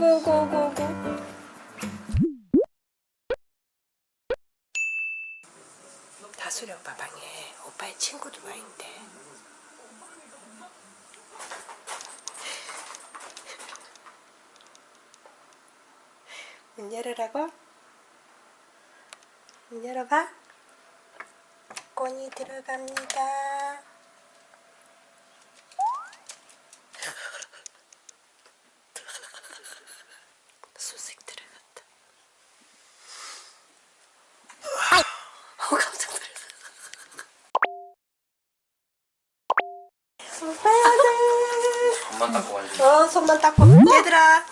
오고 오고 오고 오고. 다수리 오빠 방에 오빠의 친구들 와 있대 문 열으라고? 문 열어봐. 꽃이 들어갑니다 수색 들어갔다 어 깜짝 놀랐어 오빠야들 손만 닦고 가야지. 어 손만 닦고 얘들아.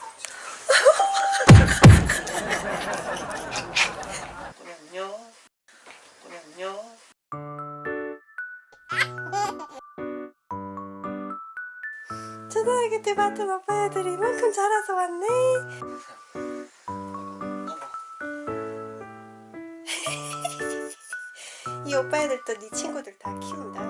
초등학교 때 봤던 오빠 애들이 이만큼 자라서 왔네 이 오빠 애들도 네 친구들 다 키운다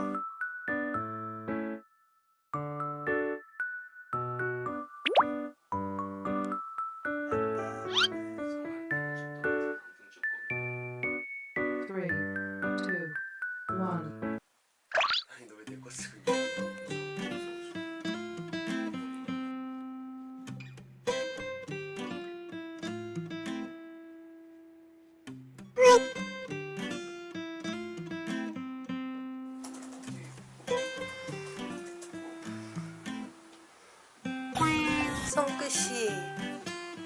손끝이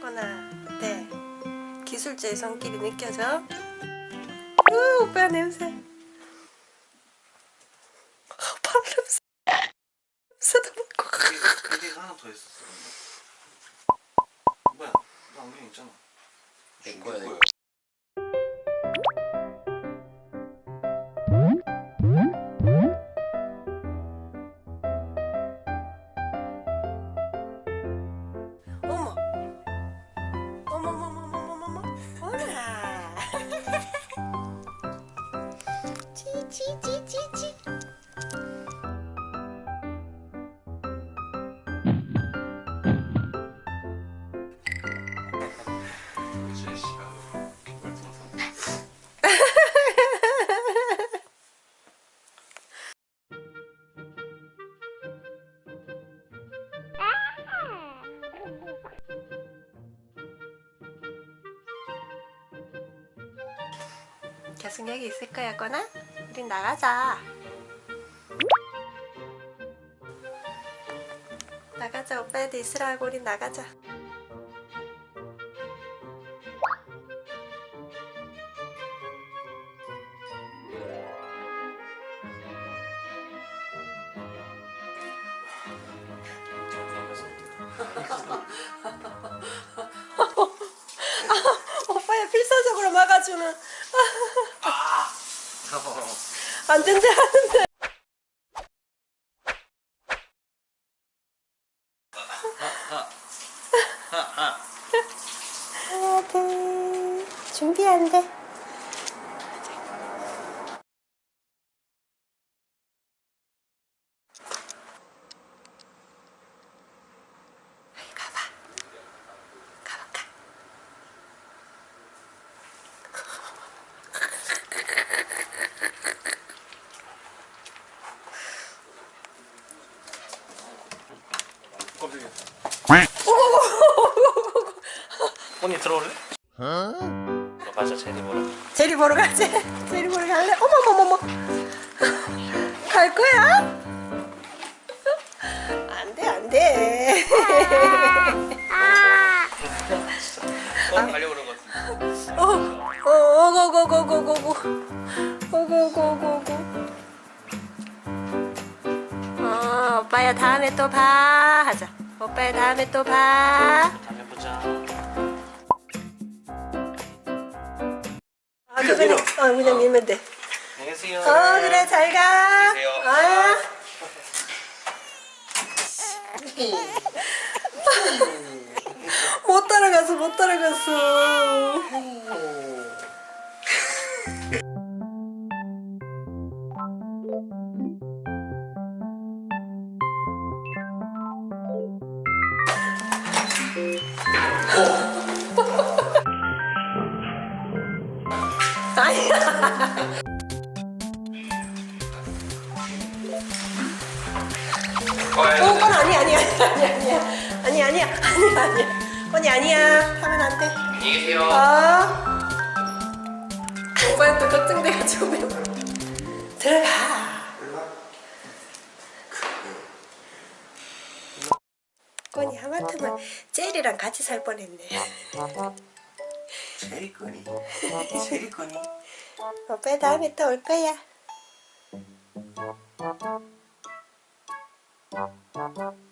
거나 어때? 기술자의 손길이 느껴져? 우 오빠 냄새 바로 냄새 냄새도 맡고 그게 하나 더 있었어. 뭐야? 너 안경 있잖아. 내 거야, 내 거. 어 チチチチ 여기 있을 거야 거나? 우린 나가자. 나가자 오빠애들. 있으라고 우린 나가자 안 된대 하는데. 준비 안 돼 깜짝이야. 언니 들어올래? 너 가자 제니 보러. 제리 보러 가지 제리 보러 갈래 어머머머머 갈 거야 안 돼 안돼 어 가려고 그런 거 같은데. 어, 어, 오고고고고고고 오고고고고 어, 오빠야 다음에 또 봐 하자 오빠야 다음에 또 봐 다음에 보자. 아, 그냥, 어, 그냥 밀면 돼. 안녕히 계세요. 어, 그래, 잘 가. 안녕히 계세요. 아. 못 따라갔어, 못 따라갔어. 아니야. 어, 야, 어, 건 아니야, 아니야, 아니야, 아니야, 아니야, 아니야, 아니야, 아니야. 건이 아니야. 하면 안 돼. 안녕히 계세요. 어. 오빠한테 걱정돼가지고. 들어가. 건이 하마터면 젤이랑 같이 살 뻔했네. 제일 거니 오빠 다음에 또 올 거야. Thank